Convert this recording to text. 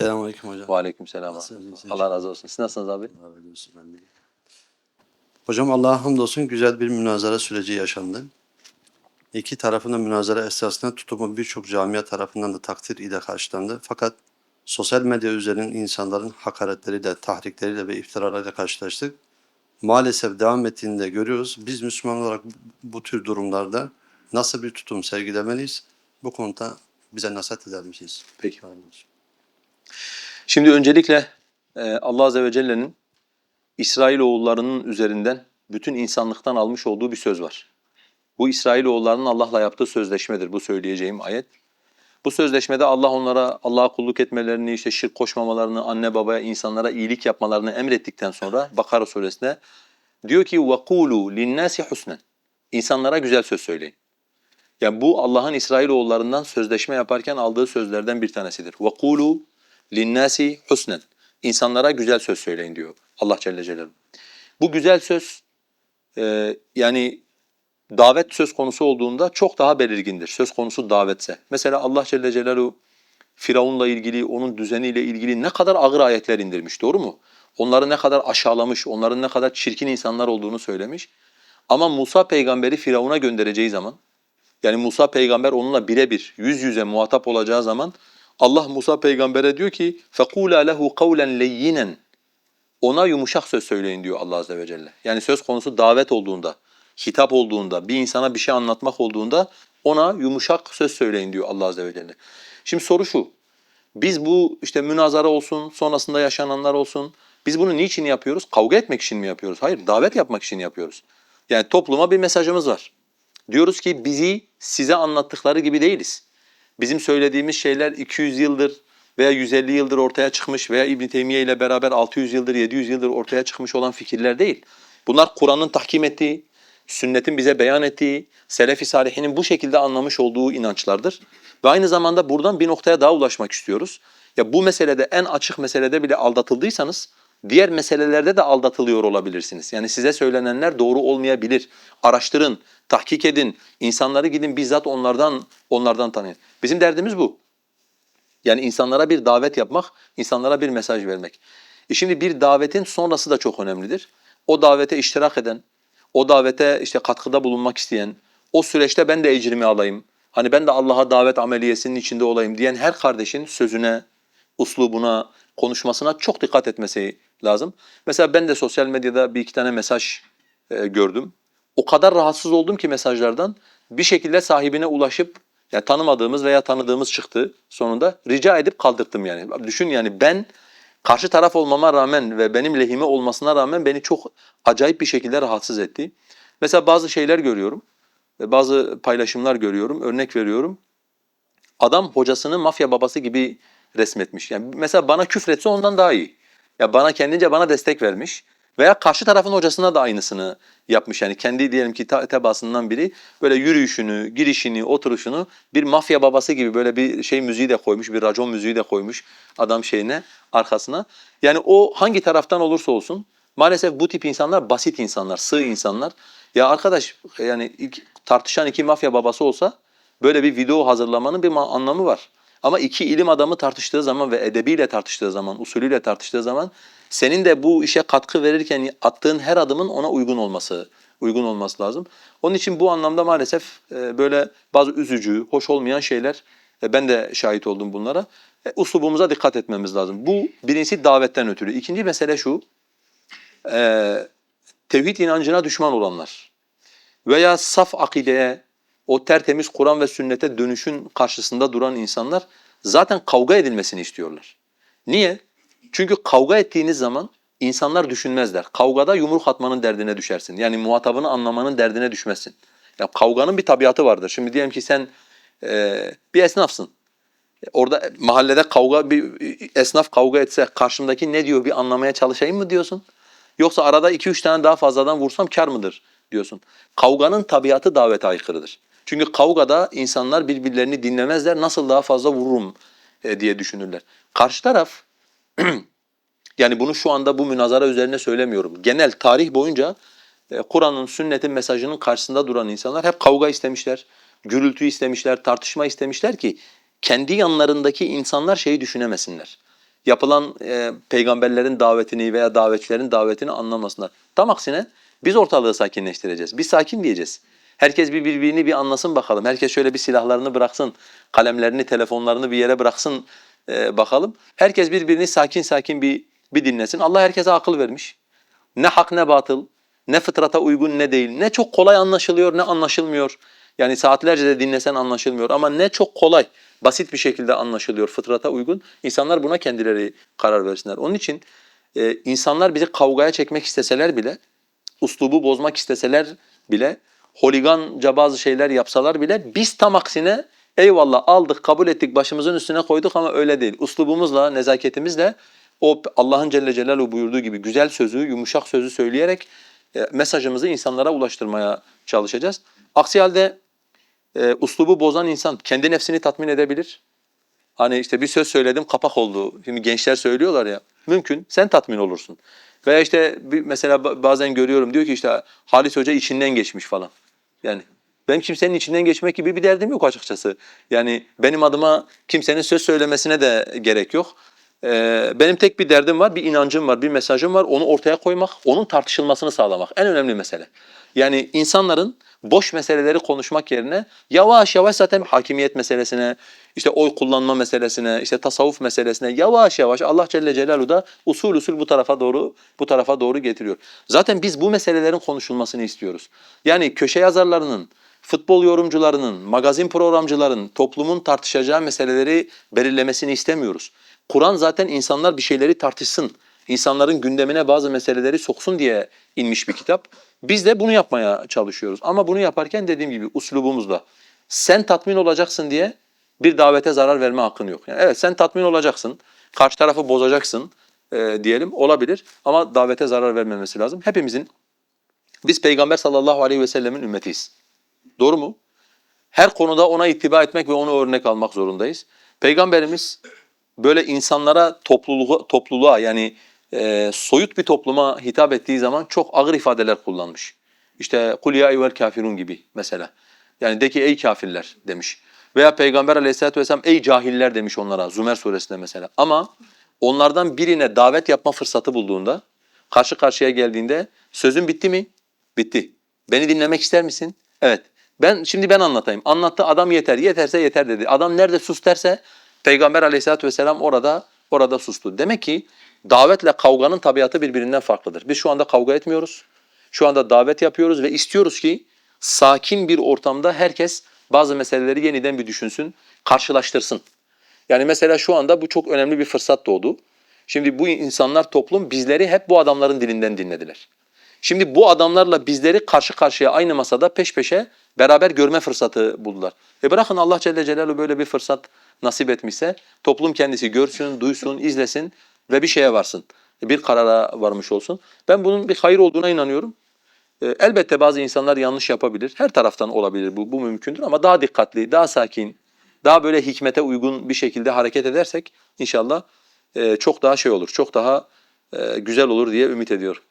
Selamünaleyküm hocam. Ve aleykümselam. Nasılsınız? Allah razı olsun. Siz nasılsınız abi? Allah razı olsun, ben de. Hocam Allah'a hamdolsun güzel bir münazara süreci yaşandı. İki tarafın da münazara esasında tutumu birçok camia tarafından da takdir ile karşılandı. Fakat sosyal medya üzerinin insanların hakaretleriyle, tahrikleriyle ve iftiralarıyla karşılaştık. Maalesef devam ettiğini de görüyoruz. Biz Müslüman olarak bu- tür durumlarda nasıl bir tutum sergilemeliyiz? Bu konuda bize nasihat eder misiniz? Peki. Şimdi öncelikle e, Allah Azze ve Celle'nin İsrailoğullarının üzerinden bütün insanlıktan almış olduğu bir söz var. Bu İsrailoğullarının Allah'la yaptığı sözleşmedir bu söyleyeceğim ayet. Bu sözleşmede Allah onlara Allah'a kulluk etmelerini, işte şirk koşmamalarını, anne babaya, insanlara iyilik yapmalarını emrettikten sonra Bakara suresinde diyor ki وَقُولُوا لِلنَّاسِ حُسْنًا İnsanlara güzel söz söyleyin. Yani bu Allah'ın İsrailoğullarından sözleşme yaparken aldığı sözlerden bir tanesidir. وَقُولُوا linnâsi husnen. İnsanlara güzel söz söyleyin diyor Allah Celle Celaluhu. Bu güzel söz e, yani davet söz konusu olduğunda çok daha belirgindir. Söz konusu davetse. Mesela Allah Celle Celaluhu Firavun'la ilgili, onun düzeniyle ilgili ne kadar ağır ayetler indirmiş doğru mu? Onları ne kadar aşağılamış, onların ne kadar çirkin insanlar olduğunu söylemiş. Ama Musa peygamberi Firavun'a göndereceği zaman, yani Musa peygamber onunla birebir yüz yüze muhatap olacağı zaman Allah Musa peygambere diyor ki فَقُولَا لَهُ قَوْلًا لَيِّنًا Ona yumuşak söz söyleyin diyor Allah Azze ve Celle. Yani söz konusu davet olduğunda, hitap olduğunda, bir insana bir şey anlatmak olduğunda ona yumuşak söz söyleyin diyor Allah Azze ve Celle. Şimdi soru şu, biz bu işte münazara olsun, sonrasında yaşananlar olsun, biz bunu niçin yapıyoruz? Kavga etmek için mi yapıyoruz? Hayır, davet yapmak için yapıyoruz. Yani topluma bir mesajımız var. Diyoruz ki bizi size anlattıkları gibi değiliz. Bizim söylediğimiz şeyler 200 yıldır veya 150 yıldır ortaya çıkmış veya İbn Teymiye ile beraber 600 yıldır 700 yıldır ortaya çıkmış olan fikirler değil. Bunlar Kur'an'ın tahkim ettiği, sünnetin bize beyan ettiği, selef-i salihinin bu şekilde anlamış olduğu inançlardır. Ve aynı zamanda buradan bir noktaya daha ulaşmak istiyoruz. Ya bu meselede en açık meselede bile aldatıldıysanız diğer meselelerde de aldatılıyor olabilirsiniz. Yani size söylenenler doğru olmayabilir. Araştırın, tahkik edin, insanları gidin bizzat onlardan onlardan tanıyın. Bizim derdimiz bu. Yani insanlara bir davet yapmak, insanlara bir mesaj vermek. E şimdi bir davetin sonrası da çok önemlidir. O davete iştirak eden, o davete işte katkıda bulunmak isteyen, o süreçte ben de ecrimi alayım, hani ben de Allah'a davet ameliyesinin içinde olayım diyen her kardeşin sözüne, uslubuna, konuşmasına çok dikkat etmesi lazım. Mesela ben de sosyal medyada bir iki tane mesaj e, gördüm. O kadar rahatsız oldum ki mesajlardan bir şekilde sahibine ulaşıp ya tanımadığımız veya tanıdığımız çıktı sonunda rica edip kaldırttım yani. Düşün yani ben karşı taraf olmama rağmen ve benim lehime olmasına rağmen beni çok acayip bir şekilde rahatsız etti. Mesela bazı şeyler görüyorum ve bazı paylaşımlar görüyorum. Örnek veriyorum. Adam hocasını mafya babası gibi resmetmiş. Yani mesela bana küfretse ondan daha iyi. Ya bana kendince bana destek vermiş veya karşı tarafın hocasına da aynısını yapmış. Yani kendi diyelim ki tebaasından biri böyle yürüyüşünü, girişini, oturuşunu bir mafya babası gibi böyle bir şey müziği de koymuş, bir racon müziği de koymuş adam şeyine, arkasına. Yani o hangi taraftan olursa olsun maalesef bu tip insanlar basit insanlar, sığ insanlar. Ya arkadaş yani ilk tartışan iki mafya babası olsa böyle bir video hazırlamanın bir anlamı var. Ama iki ilim adamı tartıştığı zaman ve edebiyle tartıştığı zaman, usulüyle tartıştığı zaman senin de bu işe katkı verirken attığın her adımın ona uygun olması uygun olması lazım. Onun için bu anlamda maalesef e, böyle bazı üzücü, hoş olmayan şeyler e, ben de şahit oldum bunlara. E, Uslubumuza dikkat etmemiz lazım. Bu birincisi davetten ötürü. İkinci mesele şu. tevhid inancına düşman olanlar veya saf akideye, o tertemiz Kur'an ve sünnete dönüşün karşısında duran insanlar zaten kavga edilmesini istiyorlar. Niye? Çünkü kavga ettiğiniz zaman insanlar düşünmezler. Kavgada yumruk atmanın derdine düşersin. Yani muhatabını anlamanın derdine düşmezsin. Ya kavganın bir tabiatı vardır. Şimdi diyelim ki sen eee, bir esnafsın. Orada mahallede kavga bir esnaf kavga etse karşımdaki ne diyor bir anlamaya çalışayım mı diyorsun? Yoksa arada iki üç tane daha fazladan vursam kar mıdır diyorsun. Kavganın tabiatı davete aykırıdır. Çünkü kavgada insanlar birbirlerini dinlemezler. Nasıl daha fazla vururum e, diye düşünürler. Karşı taraf yani bunu şu anda bu münazara üzerine söylemiyorum. Genel tarih boyunca e, Kur'an'ın, sünnetin mesajının karşısında duran insanlar hep kavga istemişler, gürültü istemişler, tartışma istemişler ki kendi yanlarındaki insanlar şeyi düşünemesinler. yapılan e, peygamberlerin davetini veya davetçilerin davetini anlamasınlar. Tam aksine biz ortalığı sakinleştireceğiz. Biz sakin diyeceğiz. Herkes bir birbirini bir anlasın bakalım. Herkes şöyle bir silahlarını bıraksın, kalemlerini, telefonlarını bir yere bıraksın e, bakalım. Herkes birbirini sakin sakin bir bir dinlesin. Allah herkese akıl vermiş. Ne hak ne batıl, ne fıtrata uygun ne değil. Ne çok kolay anlaşılıyor ne anlaşılmıyor. Yani saatlerce de dinlesen anlaşılmıyor ama ne çok kolay, basit bir şekilde anlaşılıyor, fıtrata uygun. İnsanlar buna kendileri karar versinler. Onun için e, insanlar bizi kavgaya çekmek isteseler bile, uslubu bozmak isteseler bile, holiganca bazı şeyler yapsalar bile biz tam aksine eyvallah aldık, kabul ettik, başımızın üstüne koyduk ama öyle değil. Uslubumuzla, nezaketimizle o Allah'ın Celle Celaluhu buyurduğu gibi güzel sözü, yumuşak sözü söyleyerek e, mesajımızı insanlara ulaştırmaya çalışacağız. Aksi halde e, uslubu bozan insan kendi nefsini tatmin edebilir. Hani işte bir söz söyledim kapak oldu. Şimdi gençler söylüyorlar ya. Mümkün. Sen tatmin olursun. Veya işte mesela ba- bazen görüyorum diyor ki işte Halis Hoca içinden geçmiş falan. Yani benim kimsenin içinden geçmek gibi bir derdim yok açıkçası. Yani benim adıma kimsenin söz söylemesine de gerek yok. Ee, benim tek bir derdim var, bir inancım var, bir mesajım var. Onu ortaya koymak, onun tartışılmasını sağlamak. En önemli mesele. Yani insanların boş meseleleri konuşmak yerine yavaş yavaş zaten hakimiyet meselesine, işte oy kullanma meselesine, işte tasavvuf meselesine yavaş yavaş Allah Celle Celaluhu da usul usul bu tarafa doğru bu tarafa doğru getiriyor. Zaten biz bu meselelerin konuşulmasını istiyoruz. Yani köşe yazarlarının, futbol yorumcularının, magazin programcıların toplumun tartışacağı meseleleri belirlemesini istemiyoruz. Kur'an zaten insanlar bir şeyleri tartışsın, insanların gündemine bazı meseleleri soksun diye inmiş bir kitap. Biz de bunu yapmaya çalışıyoruz. Ama bunu yaparken dediğim gibi uslubumuzla. Sen tatmin olacaksın diye bir davete zarar verme hakkın yok. Yani evet sen tatmin olacaksın, karşı tarafı bozacaksın e, diyelim olabilir ama davete zarar vermemesi lazım. Hepimizin, biz Peygamber sallallahu aleyhi ve sellemin ümmetiyiz. Doğru mu? Her konuda ona ittiba etmek ve onu örnek almak zorundayız. Peygamberimiz böyle insanlara topluluğa, topluluğa yani e, soyut bir topluma hitap ettiği zaman çok ağır ifadeler kullanmış. İşte kul ya eyyuhel kafirun gibi mesela. Yani de ki ey kafirler demiş. Veya Peygamber aleyhissalatü vesselam ey cahiller demiş onlara Zümer suresinde mesela. Ama onlardan birine davet yapma fırsatı bulduğunda, karşı karşıya geldiğinde sözün bitti mi? Bitti. Beni dinlemek ister misin? Evet. Ben şimdi ben anlatayım. Anlattı adam yeter. Yeterse yeter dedi. Adam nerede sus derse Peygamber aleyhissalatü vesselam orada orada sustu. Demek ki davetle kavganın tabiatı birbirinden farklıdır. Biz şu anda kavga etmiyoruz. Şu anda davet yapıyoruz ve istiyoruz ki sakin bir ortamda herkes bazı meseleleri yeniden bir düşünsün, karşılaştırsın. Yani mesela şu anda bu çok önemli bir fırsat doğdu. Şimdi bu insanlar toplum bizleri hep bu adamların dilinden dinlediler. Şimdi bu adamlarla bizleri karşı karşıya aynı masada peş peşe beraber görme fırsatı buldular. E bırakın Allah Celle Celaluhu böyle bir fırsat nasip etmişse toplum kendisi görsün, duysun, izlesin ve bir şeye varsın. Bir karara varmış olsun. Ben bunun bir hayır olduğuna inanıyorum. E, elbette bazı insanlar yanlış yapabilir. Her taraftan olabilir bu, bu mümkündür ama daha dikkatli, daha sakin, daha böyle hikmete uygun bir şekilde hareket edersek inşallah e, çok daha şey olur, çok daha e, güzel olur diye ümit ediyorum.